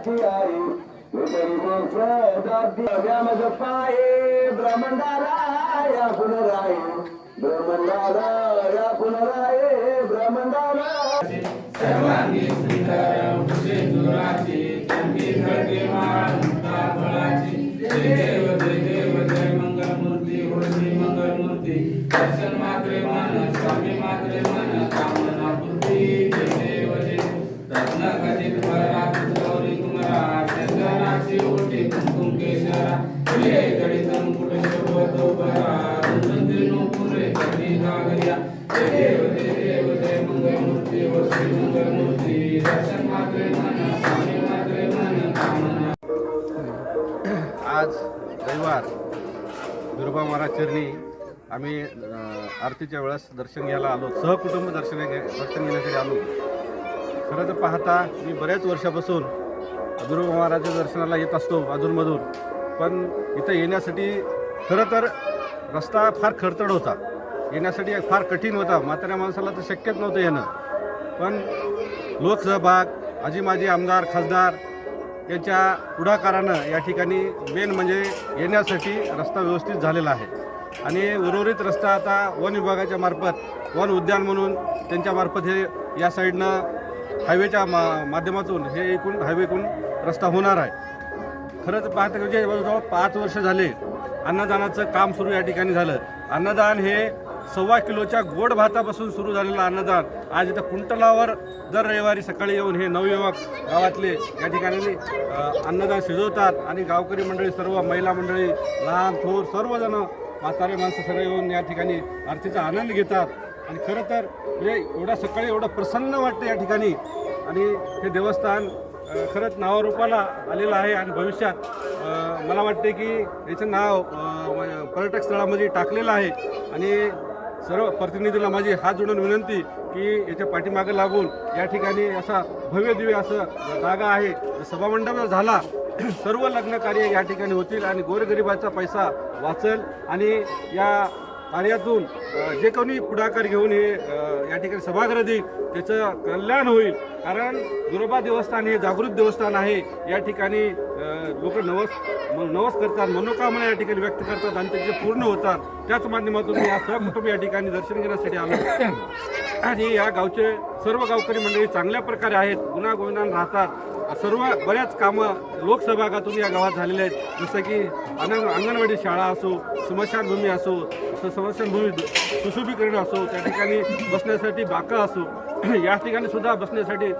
साक्षी पाये पुनराय दुराची फळाची जय देव जय देव जय मंगल मूर्ती होती मंगल मूर्ती दर्शन मात्रे मन स्वामी मात्रे मन कामना पूर्ती जय देव जय देव देव जय हो दर्शन मात्रे मन स्वामी मात्रे मन कामना. आज रविवार दुर्बा महाराज चरणी आम्ही आरतीच्या वेळेस दर्शन घ्यायला आलो. सहकुटुंब दर्शन दर्शन घेण्यासाठी आलो. खरं तर पाहता मी बऱ्याच वर्षापासून दुर्बा महाराजच्या दर्शनाला येत असतो अधूनमधून. पण इथं येण्यासाठी खरं तर रस्ता फार खडतड होता. येण्यासाठी फार कठीण होता. म्हाताऱ्या माणसाला तर शक्यच नव्हतं येणं. पण लोकसहभाग आजी माजी आमदार खासदार यांच्या पुढाकारानं या ठिकाणी मेन म्हणजे येण्यासाठी रस्ता व्यवस्थित झालेला आहे. आणि उर्वरित रस्ता आता वन विभागाच्या मार्फत वन उद्यान म्हणून त्यांच्यामार्फत हे या साईडनं हायवेच्या मा माध्यमातून हे एकूण हायवेकून रस्ता होणार आहे. खरंच पाहता म्हणजे जवळजवळ पाच वर्ष झाले अन्नदानाचं काम सुरू या ठिकाणी झालं. अन्नदान हे सव्वा किलोच्या गोड भातापासून सुरू झालेलं अन्नदान. आज इथं कुंटलावर दर रविवारी सकाळी येऊन हे नवयुवक गावातले या ठिकाणी अन्नदान शिजवतात आणि गावकरी मंडळी सर्व महिला मंडळी लहान थोर सर्वजण म्हातारे माणसं सगळे येऊन या ठिकाणी आरतीचा आनंद घेतात. आणि खरं तर म्हणजे एवढ्या सकाळी एवढं प्रसन्न वाटतं या ठिकाणी. आणि हे देवस्थान खरंच नावारूपाला आलेलं आहे आणि भविष्यात मला वाटते की याचं नाव पर्यटक स्थळामध्ये टाकलेलं आहे. आणि सर्व प्रतिनिधीला माझी हात जोडून विनंती की याच्या पाठीमागे लागून या ठिकाणी असा भव्य दिव्य असं जागा आहे. सभामंडप झाला सर्व लग्न कार्य या ठिकाणी होतील आणि गोरगरिबाचा पैसा वाचेल आणि या कार्यातून यातून जे कोणी पुढाकार घेऊन हे या ठिकाणी सभागृह देईल त्याचं कल्याण होईल. कारण दुर्बा देवस्थान हे जागृत देवस्थान आहे. या ठिकाणी लोक नवस म- नवस करतात मनोकामना या ठिकाणी व्यक्त करतात आणि त्याचे पूर्ण होतात त्याच माध्यमातून मी या सहकुटुंब या ठिकाणी दर्शन घेण्यासाठी आलो. आणि या गावचे सर्व गावकरी मंडळी चांगल्या प्रकारे आहेत गुणागोविंदान राहतात. सर्व बऱ्याच कामं लोकसहभागातून या गावात झालेले आहेत. जसं की अंगण अंगणवाडी शाळा असो स्मशानभूमी असो स- स्मशानभूमी सुशोभीकरण असो त्या ठिकाणी बसण्यासाठी बाका असो या ठिकाणी सुद्धा बसण्यासाठी